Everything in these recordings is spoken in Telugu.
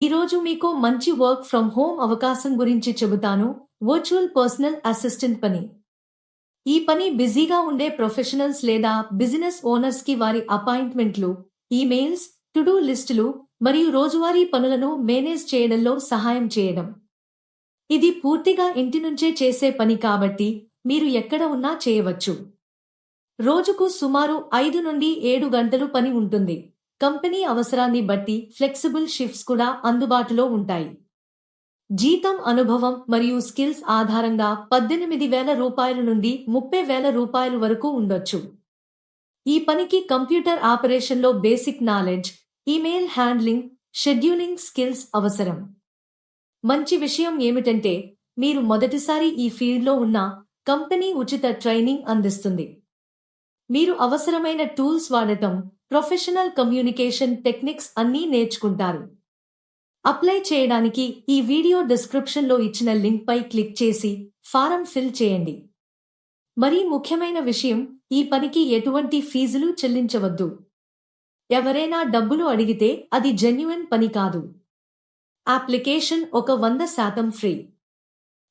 ఈరోజు మీకు మంచి వర్క్ ఫ్రమ్ హోమ్ అవకాశం గురించి చెబుతాను. వర్చువల్ పర్సనల్ అసిస్టెంట్ పని. ఈ పని బిజీగా ఉండే ప్రొఫెషనల్స్ లేదా బిజినెస్ ఓనర్స్కి వారి అపాయింట్మెంట్లు ఈమెయిల్స్ టు డూ లిస్టులు మరియు రోజువారీ పనులను మేనేజ్ చేయడంలో సహాయం చేయడం. ఇది పూర్తిగా ఇంటి నుంచే చేసే పని కాబట్టి మీరు ఎక్కడ ఉన్నా చేయవచ్చు. రోజుకు సుమారు ఐదు నుండి ఏడు గంటలు పని ఉంటుంది. కంపెనీ అవసరాన్ని బట్టి ఫ్లెక్సిబుల్ షిఫ్ట్స్ కూడా అందుబాటులో ఉంటాయి. జీతం అనుభవం మరియు స్కిల్స్ ఆధారంగా పద్దెనిమిది వేల రూపాయల నుండి ముప్పై వేల రూపాయల వరకు ఉండొచ్చు. ఈ పనికి కంప్యూటర్ ఆపరేషన్లో basic knowledge email handling scheduling skills అవసరం. మంచి విషయం ఏమిటంటే మీరు మొదటిసారి ఈ ఫీల్డ్లో ఉన్న కంపెనీ ఉచిత ట్రైనింగ్ అందిస్తుంది. మీరు అవసరమైన టూల్స్ వాడటం ప్రొఫెషనల్ కమ్యూనికేషన్ టెక్నిక్స్ అన్నీ నేర్చుకుంటారు. అప్లై చేయడానికి ఈ వీడియో డిస్క్రిప్షన్లో ఇచ్చిన లింక్పై క్లిక్ చేసి ఫారం ఫిల్ చేయండి. మరీ ముఖ్యమైన విషయం ఈ పనికి ఎటువంటి ఫీజులు చెల్లించవద్దు. ఎవరైనా డబ్బులు అడిగితే అది జెన్యున్ పని కాదు. అప్లికేషన్ ఒక వంద శాతం ఫ్రీ.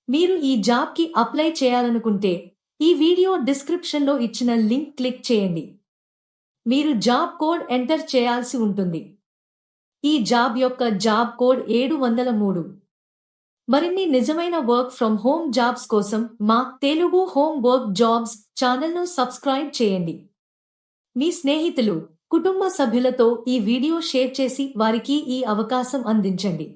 మీరు ఈ జాబ్కి అప్లై చేయాలనుకుంటే ఈ వీడియో డిస్క్రిప్షన్లో ఇచ్చిన లింక్ క్లిక్ చేయండి. మీరు జాబ్ కోడ్ ఎంటర్ చేయాల్సి ఉంటుంది. ఈ జాబ్ యొక్క జాబ్ కోడ్ ఏడు వందల మూడు. మరిన్ని నిజమైన వర్క్ ఫ్రమ్ హోమ్ జాబ్స్ కోసం మా తెలుగు హోమ్ వర్క్ జాబ్స్ ఛానల్ను సబ్స్క్రైబ్ చేయండి. మీ స్నేహితులు కుటుంబ సభ్యులతో ఈ వీడియో షేర్ చేసి వారికి ఈ అవకాశం అందించండి.